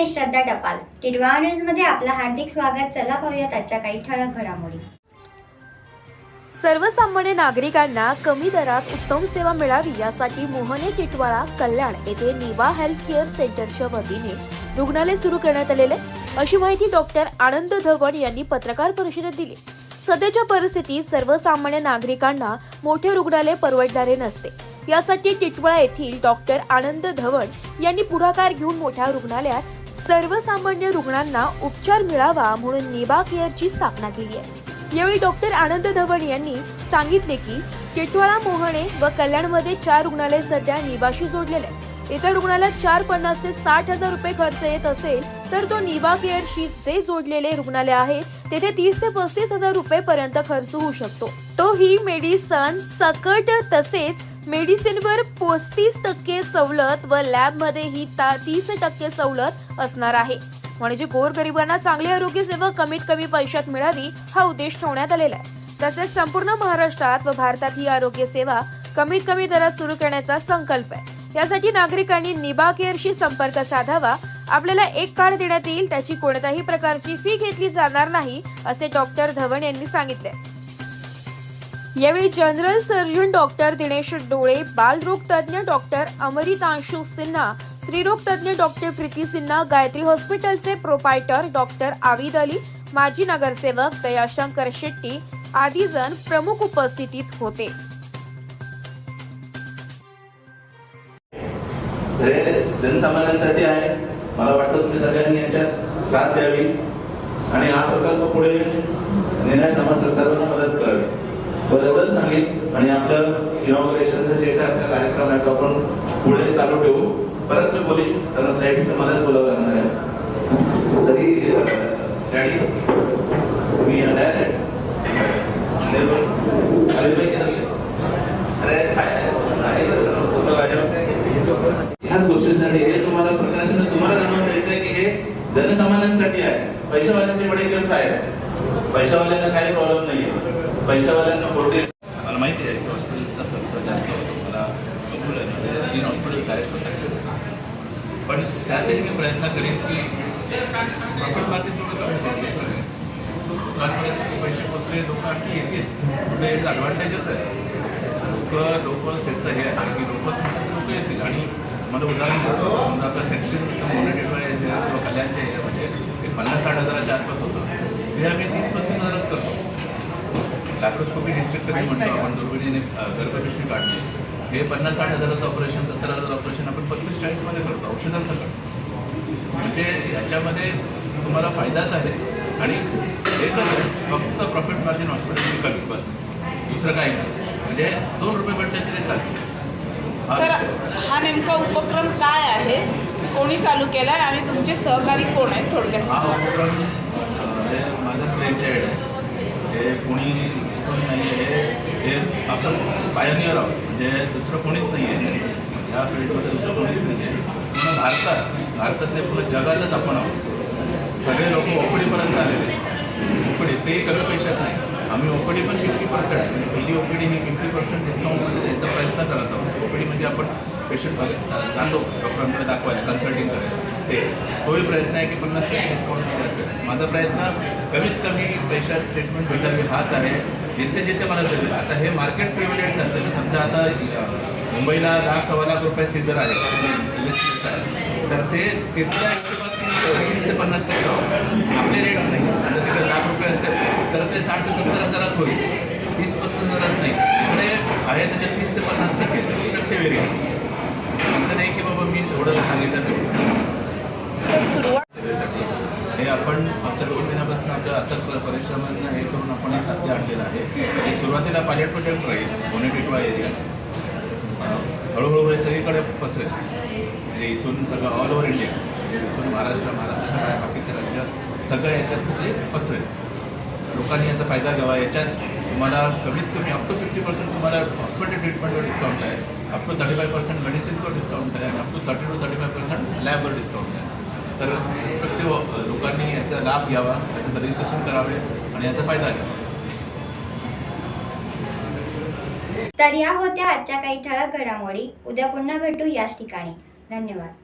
मी श्रद्धा टपाल. टिडवा न्यूजमध्ये आपलं हार्दिक स्वागत. चला पाहूयात आजच्या काही ठळक घडामोडी. सर्वसामान्य नागरिकांना कमी दरात उत्तम सेवा मिळावी यासाठी मोहने टिटवाळा कल्याण येथे निवा हेल्थ केअर सेंटरच्या वतीने रुग्णालय सुरू करण्यात आलेले अशी माहिती डॉक्टर आनंद धवन यांनी पत्रकार परिषदेत दिली. सध्याच्या परिस्थितीत सर्वसामान्य नागरिकांना मोठे रुग्णालय परवडणारे नसते. यासाठी टिटवाळा येथील डॉक्टर आनंद धवन यांनी पुढाकार घेऊन मोठ्या रुग्णालयात सर्वसामान्य रुग्णांना उपचार मिळावा म्हणून निबा केअरची स्थापना केली आहे. यावेळी डॉक्टर आनंद धवन यांनी सांगितले की टिटवाळा मोहणे व कल्याणमध्ये चार रुग्णालय सध्या निबाशी जोडलेले आहे इतर रुग्णाला चार पन्नास ते साठ हजार रुपये खर्च येत असेल तर तो निवा केअरशी जे जोडलेले रुग्णालय आहे तेथे तीस ते पस्तीस हजार रुपये पर्यंत खर्च होऊ शकतो. तो ही मेडिसन सकट तसेच मेडिसिनवर पस्तीस टक्के सवलत व लॅबमध्ये ही तीस टक्के सवलत असणार आहे. म्हणजे गोरगरिबांना चांगली आरोग्य सेवा कमीत कमी पैशात मिळावी हा उद्देश ठेवण्यात आलेला आहे. तसेच संपूर्ण महाराष्ट्रात व भारतात ही आरोग्य सेवा कमीत कमी दरात सुरू करण्याचा संकल्प आहे. यासाठी नागरिकांनी निबा केअरशी संपर्क साधावा. आपल्याला एक कार्ड देण्यात येईल त्याची कोणत्याही प्रकारची फी घेतली जाणार नाही असे डॉक्टर धवन यांनी सांगितले. यावेळी जनरल सर्जन डॉक्टर दिनेश डोळे बालरोग तज्ज्ञ डॉक्टर अमरितांशु सिन्हा स्त्रीरोग तज्ज्ञ डॉक्टर प्रीती सिन्हा गायत्री हॉस्पिटलचे प्रोपायटर डॉक्टर आविद अली माजी नगरसेवक दयाशंकर शेट्टी आदी जण प्रमुख उपस्थितीत होते. हे जनसामान्यांसाठी आहे. मला वाटतं तुम्ही सगळ्यांनी याच्यात साथ द्यावी. आणि हा प्रकल्प पुढे नेण्यास आम्हाला सर्वांना मदत करावी. बस एवढंच सांगेन आणि आपलं इनॉग्रेशनचं जे काय आपला कार्यक्रम आहे तो आपण पुढे चालू ठेवू. परत मी बोलेन. त्यांना साईडचं मलाच बोलावं लागणार आहे. तरी डॅडी मी डॅश अरे काय? नाही ह्याच गोष्टीसाठी हे तुम्हाला प्रकाशन तुम्हाला जाणून द्यायचं आहे की हे जनसामान्यांसाठी आहे. पैशावाल्यांचे बडे व्यवसाय आहे पैशावाल्यांना काही प्रॉब्लेम नाहीये. पैशावाल्यांना कोणते मला माहिती आहे की हॉस्पिटल्सचा खर्च जास्त होतो. मला कबूल आहे. म्हणजे तीन हॉस्पिटल्स आहेत स्वतःचे पण त्यातही मी प्रयत्न करेन की प्रॉफिट मार्जिन थोडं कमी करून दुसरं लोकांपर्यंत पैसे पोचले लोक आणखी येतील. म्हणजे एक ॲडव्हान्टेजच आहे. लोक लोकच त्याचं हे आहे की लोकच लोक येतील. आणि मला उदाहरण देतो. समजा आपलं डिस्ट्रिक्टरी म्हणतो आपण दुर्बिणीने गर्भपिशवी काढणे हे पन्नास साठ हजाराचं ऑपरेशन सत्तर हजार ऑपरेशन आपण पस्तीस चाळीसमध्ये करतो औषधांसकट म्हणजे याच्यामध्ये तुम्हाला फायदाच आहे. आणि एकच फक्त प्रॉफिट मार्जिन हॉस्पिटलची कमी बस. दुसरं काही नाही. म्हणजे दोन रुपये भेटले तरी चालते हा तर. हा नेमका उपक्रम काय आहे? कोणी चालू केला आहे आणि तुमचे सहकारी कोण आहेत थोडक्यात? हा उपक्रम माझंच ब्रेनचाइल्ड आहे. हे कुणी पण नाही आहे हे आपण पायनियर आहोत. म्हणजे दुसरं कोणीच नाही आहे या फील्डमध्ये दुसरं कोणीच नाही आहे पूर्ण भारतात भारतातले पूर्ण जगातच आपण आहोत. सगळे लोक ओपडीपर्यंत आलेले ओपडी तेही कमी पैशात नाही. आम्ही ओपडी पण फिफ्टी पर्सेंट म्हणजे पहिली ओपीडी ही फिफ्टी पर्सेंट डिस्काउंटमध्ये द्यायचा प्रयत्न करत आहोत. ओपीडीमध्ये म्हणजे आपण पेशंट जातो. डॉक्टरांकडे दाखवायला कन्सल्टिंग करायला. ते. तोही प्रयत्न आहे की पन्नास टक्के डिस्काउंटमध्ये असेल. माझा प्रयत्न कमीत कमी पैशात ट्रीटमेंट भेटावी हाच आहे. जिथे जिथे मला जमेल आता हे मार्केट प्रिव्हिलेंट असेल समजा आता मुंबईला लाख सव्वा लाख रुपये सीझर आहे. तर ते तिथल्या वीस ते पन्नास टक्के आपले रेट्स नाही. आता तिकडे लाख रुपये असेल तर ते साठ ते सत्तर हजारात होईल. तीस पस्तीस हजारात नाही. इकडे आहे त्याच्यात वीस ते पन्नास टक्के टक्के वेगळे असं नाही की बाबा मी थोडं सांगितलं तेवढं असं. तर सुरुवात सेवेसाठी हे आपण मागच्या दोन महिन्यापासून आपल्या अथक परिश्रमांना हे करून आपण हे साध्य आणलेलं आहे. हे सुरुवातीला पायलट प्रोजेक्ट राहील बोनेटिटवा एरिया. हळूहळू हे सगळीकडे पसरेल. म्हणजे इथून सगळं ऑल ओव्हर इंडिया इथून महाराष्ट्र महाराष्ट्राच्या बाहेर बाकीच्या राज्यात सगळं याच्यात ते पसरेल. लोकांनी याचा फायदा घ्यावा. याच्यात तुम्हाला कमीत कमी अप टू फिफ्टी पर्सेंट तुम्हाला हॉस्पिटल ट्रीटमेंटवर डिस्काउंट आहे. Up to thirty five percent मेडिसिन्सवर discount आहे. आणि up to thirty to thirty five percent लॅबवर discount आहे. तर रिस्पेक्टिव्ह लोकांनी याचा लाभ घ्यावा याचं रजिस्ट्रेशन करावे आणि याचा फायदा घ्यावा. तर या होत्या आजच्या काही ठळक घडामोडी. उद्या पुन्हा भेटू याच ठिकाणी. धन्यवाद.